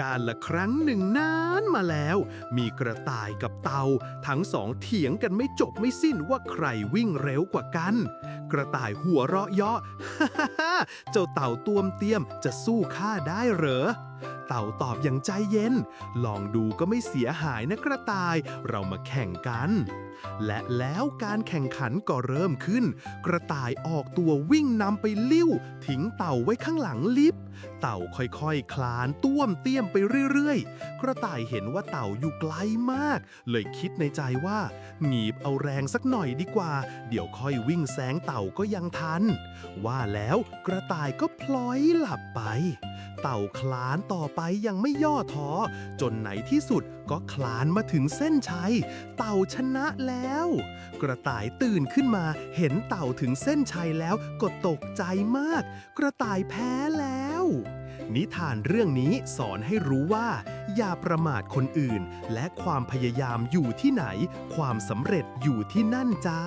การละครั้งหนึ่งนานมาแล้ว มีกระต่ายกับเต่าทั้งสองเถียงกันไม่จบไม่สิ้นว่าใครวิ่งเร็วกว่ากัน กระต่ายหัวเราะเยาะ เจ้าเต่าตัวมเตี้ยมจะสู้ข้าได้เหรอเต่าตอบอย่างใจเย็น ลองดูก็ไม่เสียหายนะกระต่าย เรามาแข่งกัน และแล้วการแข่งขันก็เริ่มขึ้น กระต่ายออกตัววิ่งนำไปลิ้ว ทิ้งเต่าไว้ข้างหลังลิฟต์เต่าค่อยๆคคลานต้วมเตี้ยมไปเรื่อยๆ กระต่ายเห็นว่าเต่าอยู่ไกลมาก เลยคิดในใจว่าหงีบเอาแรงสักหน่อยดีกว่า เดี๋ยวค่อยวิ่งแซงเต่าก็ยังทัน ว่าแล้วกระต่ายก็พลอยหลับไป เต่าคลานต่อไปยังไม่ย่อท้อ จนไหนที่สุดก็คลานมาถึงเส้นชัย เต่าชนะแล้ว กระต่ายตื่นขึ้นมาเห็นเต่าถึงเส้นชัยแล้วก็ตกใจมาก กระต่ายแพ้แล้ว นิทานเรื่องนี้สอนให้รู้ว่า อย่าประมาทคนอื่น และความพยายามอยู่ที่ไหน ความสำเร็จอยู่ที่นั่นจ้า